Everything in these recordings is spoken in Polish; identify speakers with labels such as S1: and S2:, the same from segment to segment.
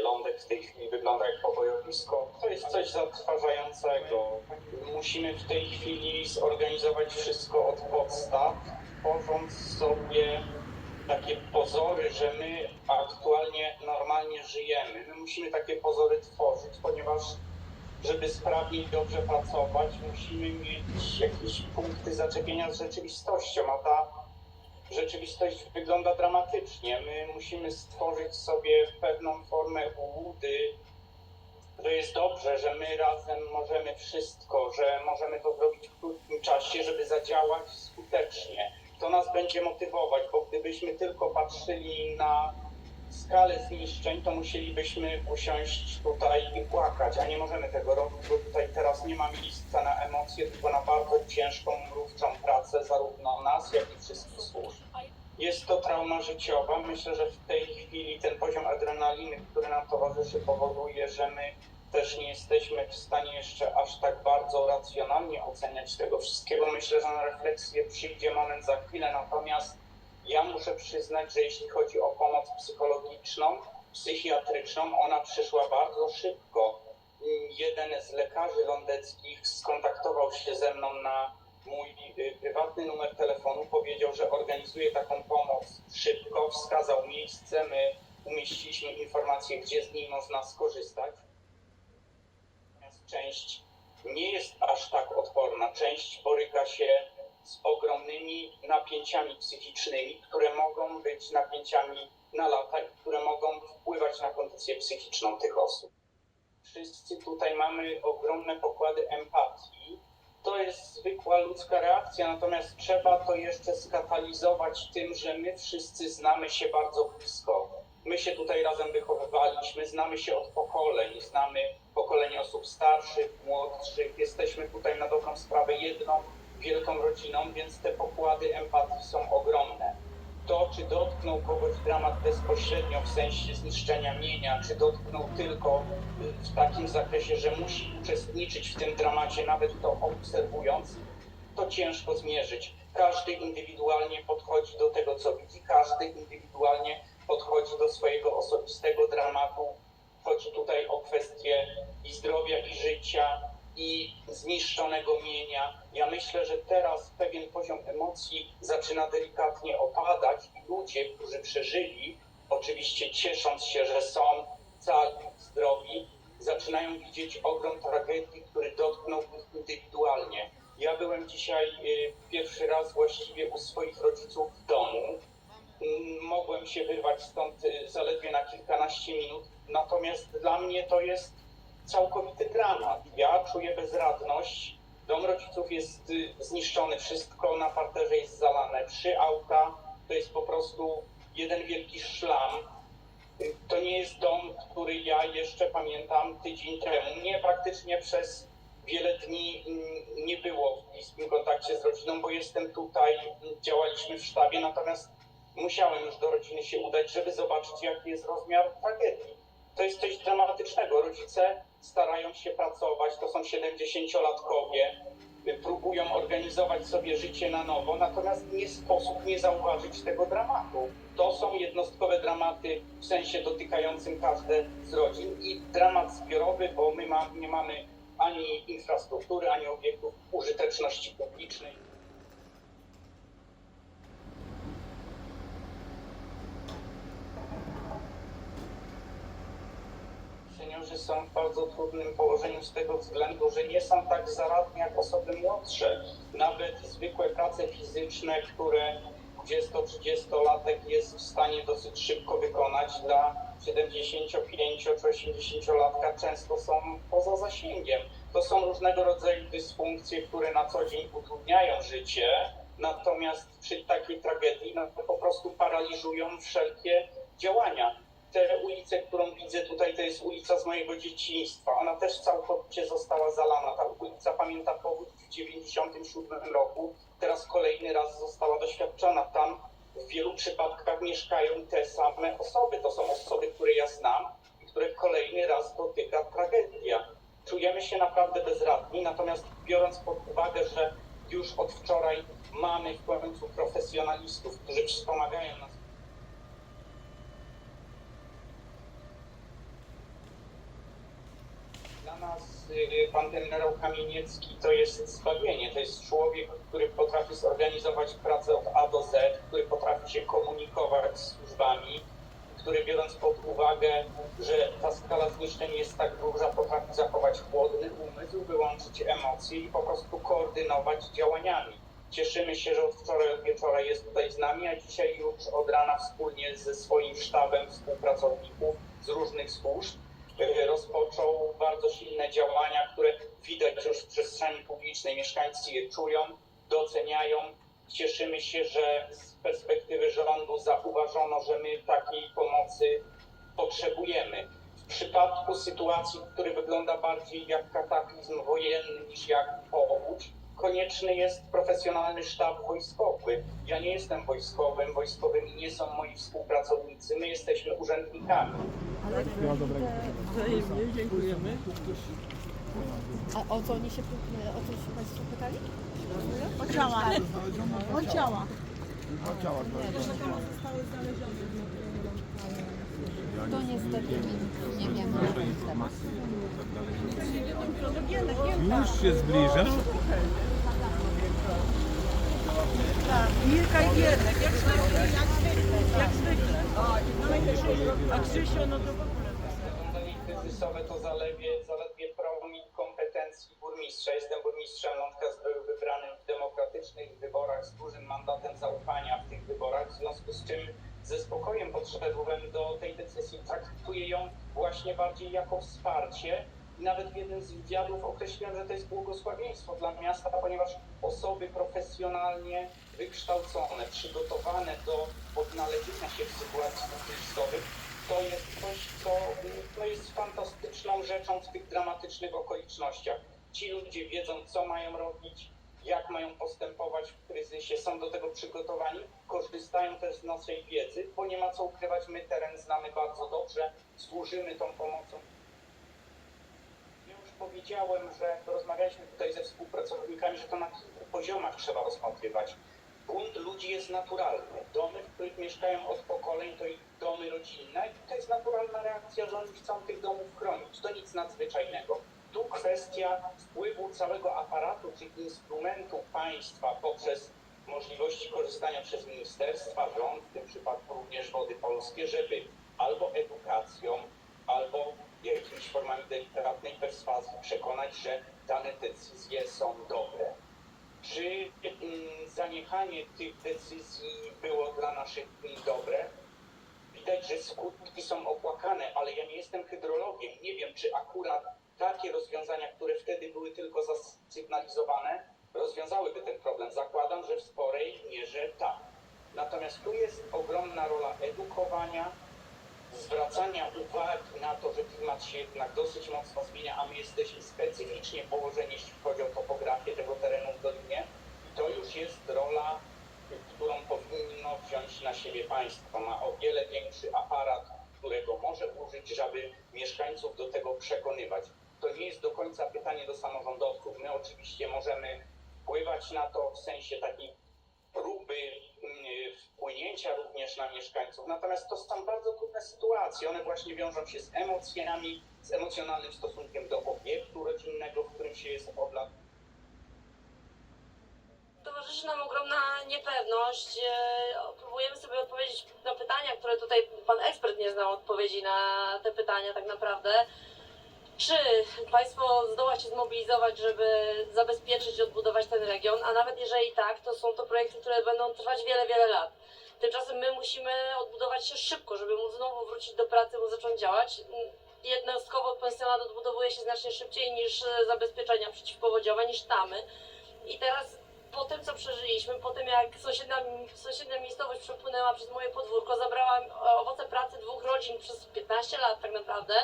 S1: Lądek w tej chwili wygląda jak pobojowisko. To jest coś zatrważającego. Musimy w tej chwili zorganizować wszystko od podstaw, tworząc sobie takie pozory, że my aktualnie normalnie żyjemy. My musimy takie pozory tworzyć, ponieważ żeby sprawnie i dobrze pracować, musimy mieć jakieś punkty zaczepienia z rzeczywistością, a ta rzeczywistość wygląda dramatycznie. My musimy stworzyć sobie pewną formę ułudy, że jest dobrze, że my razem możemy wszystko, że możemy to zrobić w krótkim czasie, żeby zadziałać skutecznie. To nas będzie motywować, bo gdybyśmy tylko patrzyli na skalę zniszczeń, to musielibyśmy usiąść tutaj i płakać, a nie możemy tego robić, bo tutaj teraz nie ma miejsca na emocje, tylko na bardzo ciężką, mrówczą pracę zarówno nas, jak i wszystkich służb. Jest to trauma życiowa. Myślę, że w tej chwili ten poziom adrenaliny, który nam towarzyszy, powoduje, że my też nie jesteśmy w stanie jeszcze aż tak bardzo racjonalnie oceniać tego wszystkiego. Myślę, że na refleksję przyjdzie moment za chwilę, natomiast ja muszę przyznać, że jeśli chodzi o pomoc psychologiczną, psychiatryczną, ona przyszła bardzo szybko. Jeden z lekarzy lądeckich skontaktował się ze mną na mój y, prywatny numer telefonu, organizuje taką pomoc szybko, wskazał miejsce, my umieściliśmy informację, gdzie z niej można skorzystać. Natomiast część nie jest aż tak odporna, część boryka się z ogromnymi napięciami psychicznymi, które mogą być napięciami na lata i które mogą wpływać na kondycję psychiczną tych osób. Wszyscy tutaj mamy ogromne zwykła ludzka reakcja, natomiast trzeba to jeszcze skatalizować tym, że my wszyscy znamy się bardzo blisko. My się tutaj razem wychowywaliśmy, znamy się od pokoleń, znamy pokolenie osób starszych, młodszych. Jesteśmy tutaj na dobrą sprawę jedną wielką rodziną, więc te pokłady empatii są ogromne. To, czy dotknął kogoś dramat bezpośrednio w sensie zniszczenia mienia, czy dotknął tylko y, w takim zakresie, że musi uczestniczyć w tym dramacie, nawet to obserwując, to ciężko zmierzyć. Każdy indywidualnie podchodzi do tego, co widzi, każdy indywidualnie podchodzi do swojego osobistego dramatu. Chodzi tutaj o kwestie i zdrowia, i życia, i zniszczonego mienia. Ja myślę, że teraz pewien poziom emocji zaczyna delikatnie opadać i ludzie, którzy przeżyli, oczywiście ciesząc się, że są cali, zdrowi, zaczynają widzieć ogrom tragedii, który dotknął ich indywidualnie. Ja byłem dzisiaj y, pierwszy raz właściwie u swoich rodziców w domu. Mm, Mogłem się wyrwać stąd y, zaledwie na kilkanaście minut, natomiast dla mnie to jest całkowity dramat. Ja czuję bezradność. Dom rodziców jest y, zniszczony, wszystko na parterze jest zalane. Trzy auta to jest po prostu jeden wielki szlam. To nie jest dom, który ja jeszcze pamiętam tydzień temu. Mnie praktycznie przez wiele dni mm, nie było w bliskim kontakcie z rodziną, bo jestem tutaj, działaliśmy w sztabie, natomiast musiałem już do rodziny się udać, żeby zobaczyć, jaki jest rozmiar tragedii to jest coś dramatycznego. Rodzice starają się pracować, to są 70-latkowie, y, próbują organizować sobie życie na nowo, natomiast nie sposób nie zauważyć tego dramatu. To są jednostkowe dramaty w sensie dotykającym każde z rodzin i dramat zbiorowy, bo my ma, nie mamy ani infrastruktury, ani obiektów użyteczności publicznej. seniorzy są w bardzo trudnym położeniu z tego względu, że nie są tak zaradni jak osoby młodsze. Nawet zwykłe prace fizyczne, które 20-30-latek jest w stanie dosyć szybko wykonać, dla 75 czy 80-latka często są poza zasięgiem. To są różnego rodzaju dysfunkcje, które na co dzień utrudniają życie, natomiast przy takiej tragedii no, po prostu paraliżują wszelkie działania tę ulicę, którą widzę tutaj, to jest ulica z mojego dzieciństwa. Ona też całkowicie została zalana. Ta ulica pamięta powód 1997 roku. Teraz kolejny raz została doświadczona. Tam w wielu przypadkach mieszkają te same osoby. To są osoby, które ja znam i które kolejny raz dotyka tragedia. Czujemy się naprawdę bezradni, natomiast biorąc pod uwagę, że już od wczoraj mamy w końcu profesjonalistów, którzy wspomagają nas nas y, pan generał Kamieniecki to jest zbawienie. To jest człowiek, który potrafi zorganizować pracę od A do Z, który potrafi się komunikować z służbami, który biorąc pod uwagę, że ta skala zniszczeń jest tak duża, potrafi zachować chłodny umysł, wyłączyć emocje i po prostu koordynować działaniami. Cieszymy się, że od wczoraj od wieczora jest tutaj z nami, a dzisiaj już od rana wspólnie ze swoim sztabem współpracowników z różnych służb rozpoczął bardzo silne działania, które widać już w przestrzeni publicznej. Mieszkańcy je czują, doceniają. Cieszymy się, że z perspektywy rządu zauważono, że my takiej pomocy potrzebujemy. W przypadku sytuacji, który wygląda bardziej jak kataklizm wojenny niż jak powódź, konieczny jest profesjonalny sztab wojskowy. Ja nie jestem wojskowym, wojskowymi nie są moi współpracownicy, my jesteśmy urzędnikami.
S2: Wzajemnie, dziękujemy.
S3: A o co oni się, o co się Państwo pytali?
S2: O ciała. O ciała.
S3: To niestety nie, nie wiemy na ten temat.
S4: Już się zbliża.
S2: Mirka i Giernek, jak zwykle, jak zwykle. A Krzysiu, no to w ogóle.
S1: Zarządzanie kryzysowe to zaledwie, zaledwie promil kompetencji burmistrza. Jestem burmistrzem Lądka, był wybrany w demokratycznych wyborach z dużym mandatem zaufania w tych wyborach, w związku z czym ze spokojem podszedłem do tej decyzji. Traktuję ją właśnie bardziej jako wsparcie. I nawet jednym z wywiadów określiłem, że to jest błogosławieństwo dla miasta, ponieważ osoby profesjonalnie wykształcone, przygotowane do odnalezienia się w sytuacjach kryzysowych, to jest coś, co to jest fantastyczną rzeczą w tych dramatycznych okolicznościach. Ci ludzie wiedzą, co mają robić, jak mają postępować w kryzysie, są do tego przygotowani, korzystają też z naszej wiedzy, bo nie ma co ukrywać, my teren znamy bardzo dobrze, służymy tą pomocą. Powiedziałem, że rozmawialiśmy tutaj ze współpracownikami, że to na kilku poziomach trzeba rozpatrywać. Bunt ludzi jest naturalny. Domy, w których mieszkają od pokoleń, to ich domy rodzinne i to jest naturalna reakcja, że oni chcą tych domów chronić. To nic nadzwyczajnego. Tu kwestia wpływu całego aparatu tych instrumentów państwa poprzez możliwości korzystania przez ministerstwa, rząd, w tym przypadku również Wody Polskie, żeby albo edukacją, albo jakimiś formami delikatnej perswazji przekonać, że dane decyzje są dobre. Czy mm, zaniechanie tych decyzji było dla naszych gmin dobre? Widać, że skutki są opłakane, ale ja nie jestem hydrologiem. Nie wiem, czy akurat takie rozwiązania, które wtedy były tylko zasygnalizowane, rozwiązałyby ten problem. Zakładam, że w sporej mierze tak. Natomiast tu jest ogromna rola edukowania, zwracania uwagi na to, że klimat się jednak dosyć mocno zmienia, a my jesteśmy specyficznie położeni, jeśli chodzi o topografię tego terenu w Dolinie. To już jest rola, którą powinno wziąć na siebie państwo. Ma o wiele większy aparat, którego może użyć, żeby mieszkańców do tego przekonywać. To nie jest do końca pytanie do samorządowców. My oczywiście możemy wpływać na to w sensie takiej próby mm, wpłynięcia również na mieszkańców. Natomiast to są bardzo trudne sytuacje. One właśnie wiążą się z emocjami, z emocjonalnym stosunkiem do obiektu rodzinnego, w którym się jest od lat.
S5: Towarzyszy nam ogromna niepewność. E, Próbujemy sobie odpowiedzieć na pytania, które tutaj pan ekspert nie znał odpowiedzi na te pytania tak naprawdę. Czy państwo zdoła się zmobilizować, żeby zabezpieczyć i odbudować ten region? A nawet jeżeli tak, to są to projekty, które będą trwać wiele, wiele lat. Tymczasem my musimy odbudować się szybko, żeby móc znowu wrócić do pracy, móc zacząć działać. Jednostkowo pensjonat odbudowuje się znacznie szybciej niż zabezpieczenia przeciwpowodziowe, niż tamy. I teraz po tym, co przeżyliśmy, po tym jak sąsiednia, sąsiednia miejscowość przepłynęła przez moje podwórko, zabrała owoce pracy dwóch rodzin przez 15 lat tak naprawdę,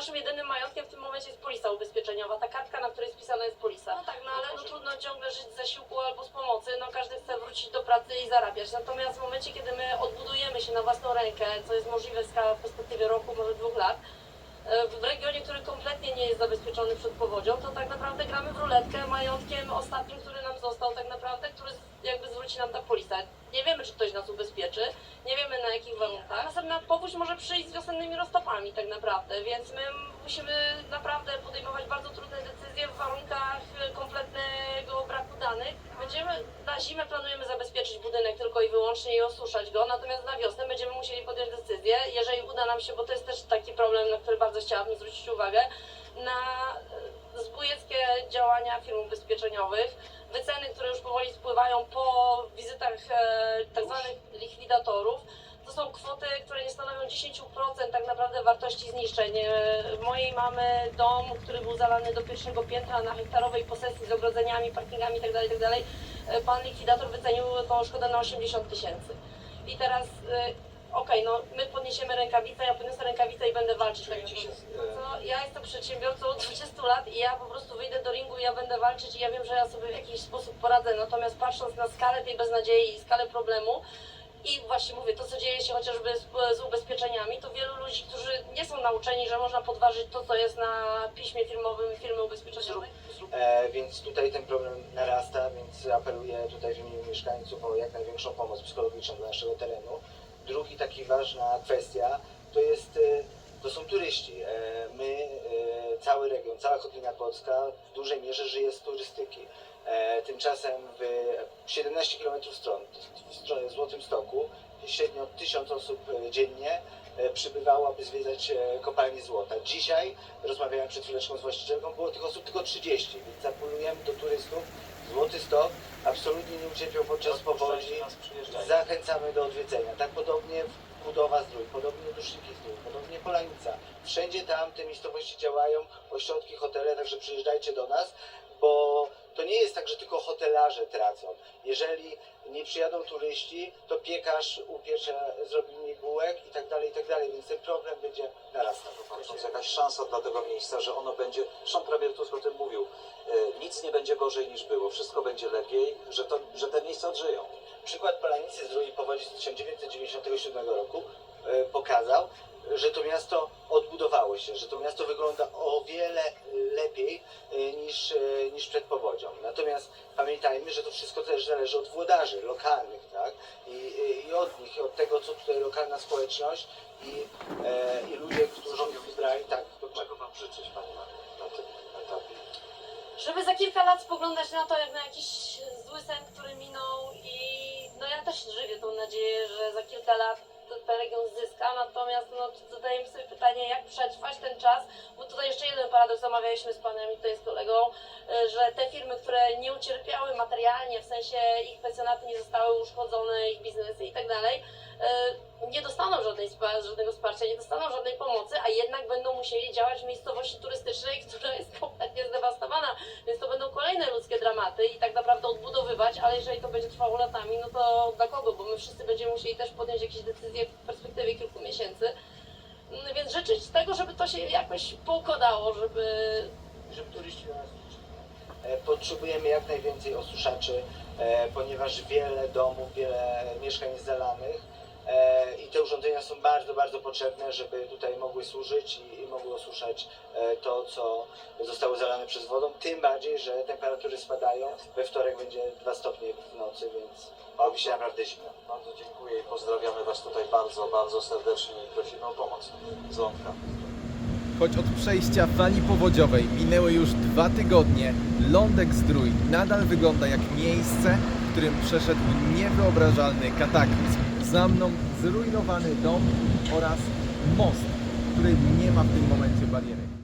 S5: naszym jedynym majątkiem w tym momencie jest polisa ubezpieczeniowa, ta kartka, na której jest pisana jest polisa. No tak, no ale no, trudno ciągle żyć z zasiłku albo z pomocy, no każdy chce wrócić do pracy i zarabiać. Natomiast w momencie, kiedy my odbudujemy się na własną rękę, co jest możliwe w perspektywie roku, może dwóch lat, e, w regionie, który kompletnie nie jest zabezpieczony przed powodzią, to tak naprawdę gramy w ruletkę majątkiem ostatnim, który nam został tak naprawdę, który jakby zwróci nam ta polisa. Nie wiemy, czy ktoś nas ubezpieczy, nie wiemy na jakich warunkach. Następna powódź może przyjść z wiosennymi roztopami tak naprawdę, więc my musimy naprawdę podejmować bardzo trudne decyzje w warunkach kompletnego braku danych. Będziemy na zimę planujemy zabezpieczyć budynek tylko i wyłącznie i osuszać go, natomiast na wiosnę będziemy musieli podjąć decyzję, jeżeli uda nam się, bo to jest też taki problem, na który bardzo chciałabym zwrócić uwagę, na zbójeckie działania firm ubezpieczeniowych, wyceny, które już powoli spływają po wizytach e, tak zwanych likwidatorów. To są kwoty, które nie stanowią 10% tak naprawdę wartości zniszczeń. E, Mojej mamy dom, który był zalany do pierwszego piętra na hektarowej posesji z ogrodzeniami, parkingami itd., itd. E, Pan likwidator wycenił tą szkodę na 80 tysięcy. I teraz, okej, no my podniesiemy rękawicę, ja podniosę rękawicę i będę walczyć. Tak
S1: się,
S5: naprawdę. No, ja jestem przedsiębiorcą od 20 lat i ja po prostu wyjdę do ringu i ja będę walczyć i ja wiem, że ja sobie w jakiś sposób poradzę. Natomiast patrząc na skalę tej beznadziei i skalę problemu, i właśnie mówię, to co dzieje się chociażby z, z ubezpieczeniami, to wielu ludzi, którzy nie są nauczeni, że można podważyć to, co jest na piśmie firmowym firmy ubezpieczeniowej.
S6: E, więc tutaj ten problem narasta, więc apeluję tutaj w imieniu mieszkańców o jak największą pomoc psychologiczną dla naszego terenu. Drugi taki ważna kwestia to jest, e, to są turyści. E, my, e, cały region, cała Kotlina Polska w dużej mierze żyje z turystyki. E, tymczasem w 17 km stron, w stronę Złotym Stoku, średnio 1000 osób e, dziennie przybywało, aby zwiedzać kopalnię złota. Dzisiaj, rozmawiałem przed chwileczką z właścicielką, było tych osób tylko 30, więc apelujemy do turystów. Złoty Stok absolutnie nie ucierpiał podczas powodzi. Zachęcamy do odwiedzenia. Tak podobnie Budowa Zdrój, podobnie Duszniki Zdrój, podobnie Polanica. Wszędzie tam te miejscowości działają, ośrodki, hotele, także przyjeżdżajcie do nas, bo to nie jest tak, że tylko hotelarze tracą. Jeżeli nie przyjadą turyści, to piekarz upiecze, zrobi mniej bułek i tak dalej, i tak dalej, więc ten problem będzie narastał.
S7: patrząc jakaś szansa dla tego miejsca, że ono będzie, zresztą premier Tusk o tym mówił, e, nic nie będzie gorzej niż było, wszystko będzie lepiej, że, to, że te miejsca odżyją.
S6: Przykład Polanicy z drugiej powodzi z 1997 roku e, pokazał, że to miasto odbudowało się, że to miasto wygląda o wiele e, lepiej e, niż, e, niż przed powodzią. Natomiast pamiętajmy, że to wszystko też zależy od włodarzy lokalnych, tak? I, i- i od nich, i od tego, co tutaj lokalna społeczność i, e, i ludzie, którzy wybrali, tak,
S7: Czego wam życzyć, Pani Mario, na tym etapie?
S5: żeby za kilka lat spoglądać na to jak na jakiś zły sen, który minął i no ja też żywię tą nadzieję, że za kilka lat region zyska, natomiast no, zadajemy sobie pytanie, jak przetrwać ten czas, bo tutaj jeszcze jeden paradoks omawialiśmy z panem i tutaj z kolegą, y, że te firmy, które nie ucierpiały materialnie, w sensie ich pensjonaty nie zostały uszkodzone, ich biznesy i tak dalej, nie dostaną żadnej, żadnego wsparcia, nie dostaną żadnej pomocy, a jednak będą musieli działać w miejscowości turystycznej, która jest kompletnie zdewastowana, więc to będą kolejne ludzkie dramaty i tak naprawdę odbudowywać, ale jeżeli to będzie trwało latami, no to dla kogo? Bo my wszyscy będziemy musieli też podjąć jakieś decyzje w perspektywie kilku miesięcy. Mm, Więc życzyć tego, żeby to się jakoś poukładało, żeby
S6: żeby turyści do nas. E, Potrzebujemy jak najwięcej osuszaczy, e, ponieważ wiele domów, wiele mieszkań jest zalanych e, i te urządzenia są bardzo, bardzo potrzebne, żeby tutaj mogły służyć i, i mogły osuszać e, to, co zostało zalane przez wodą. Tym bardziej, że temperatury spadają. We wtorek będzie 2 stopnie w nocy, więc robi się naprawdę zimno.
S7: Bardzo dziękuję i pozdrawiamy Was tutaj bardzo, bardzo serdecznie i prosimy o pomoc z Lądka.
S4: Choć od przejścia fali powodziowej minęły już dwa tygodnie, Lądek Zdrój nadal wygląda jak miejsce, w którym przeszedł niewyobrażalny kataklizm. Za mną zrujnowany dom oraz most, który nie ma w tym momencie bariery.